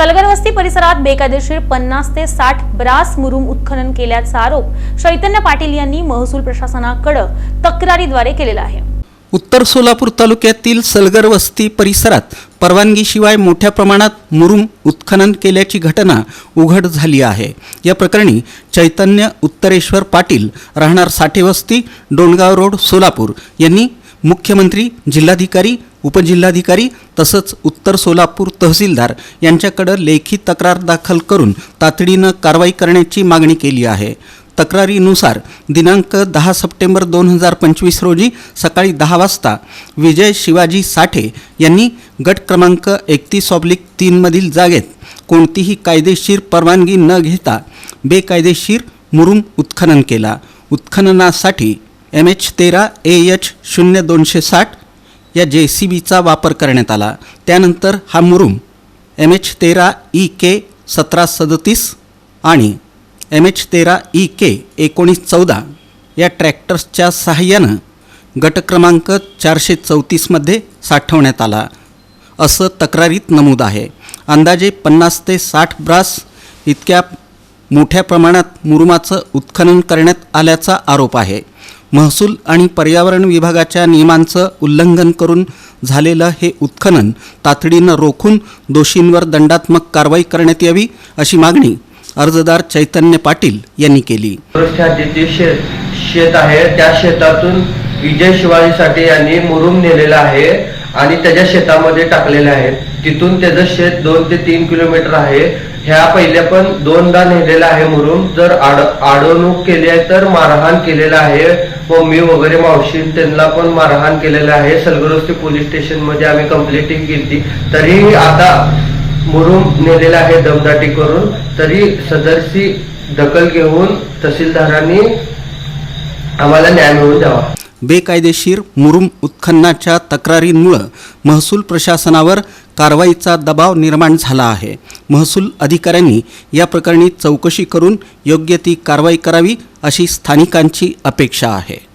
सलगरवस्ती परिसरात बेकायदेशीर पन्नास ते साठ ब्रास मुरुम उत्खनन केल्याचा आरोप चैतन्य पाटील यांनी महसूल प्रशासनाकडे तक्रारीद्वारे केलेला आहे. उत्तर सोलापूर तालुक्यातील सलगर वस्ती परिसरात परवानगीशिवाय मोठ्या प्रमाणात मुरुम उत्खनन केल्याची घटना उघड झाली आहे. या प्रकरणी चैतन्य उत्तरेश्वर पाटील राहणार साठेवस्ती डोणगाव रोड सोलापूर यांनी मुख्यमंत्री जिल्हाधिकारी उपजिल्हाधिकारी तसंच उत्तर सोलापूर तहसीलदार यांच्याकडं लेखी तक्रार दाखल करून तातडीनं कारवाई करण्याची मागणी केली आहे. तक्रारीनुसार दिनांक दहा सप्टेंबर दोन हजार पंचवीस रोजी सकाळी दहा वाजता विजय शिवाजी साठे यांनी गट क्रमांक एकतीस ऑब्लिक तीनमधील जागेत कोणतीही कायदेशीर परवानगी न घेता बेकायदेशीर मुरुम उत्खनन केला. उत्खननासाठी एम एच तेरा ए एच शून्य दोनशे साठ या जे सी बीचा वापर करण्यात आला. त्यानंतर हा मुरुम एम एच तेरा ई के सतरा सदतीस आणि एम एच तेरा ई के एकोणीस चौदा या ट्रॅक्टर्सच्या सहाय्यानं गट क्रमांक चारशे चौतीसमध्ये साठवण्यात आला. असं तक्रारीत नमूद आहे. अंदाजे पन्नास ते साठ ब्रास इतक्या मोठ्या प्रमाणात मुरुमाचं उत्खनन करण्यात आल्याचा आरोप आहे. महसूल आणि पर्यावरण विभागाच्या नियमांचं उल्लंघन करून झालेलं हे उत्खनन तातडीनं रोखून दोषींवर दंडात्मक कारवाई करण्यात यावी अशी मागणी अर्जदार चैतन्य पाटील यांनी केली. शेत शेत आहे त्या शेतातून विजय शिवाजी साठे यांनी मुरुम नेलेला आहे आणि त्याच्या शेतामध्ये टाकलेले आहे तिथून त्याचं शेत दोन ते तीन किलोमीटर आहे. ह्या पहिल्या पण दोनदा नेलेला आहे मुरुम. जर आड आडवणूक केली आहे तर मारहाण केलेला आहे. हो, मम्मी वगैरे मावशी त्यांना पण मारहाण केलेलं आहे. सलगरोस्ती पोलीस स्टेशनमध्ये आम्ही कंप्लेंटिंग केली. तरीही आता मुरुम नेलेला आहे दमदाटी करून तरी सदरची दखल घेऊन तहसीलदारांनी आम्हाला न्याय मिळवून द्यावा. बेकायदेशीर मुरुम उत्खननाच्या तक्रारींमुळं महसूल प्रशासनावर कारवाईचा दबाव निर्माण झाला आहे. महसूल अधिकाऱ्यांनी या प्रकरणी चौकशी करून योग्य ती कारवाई करावी अशी स्थानिकांची अपेक्षा आहे.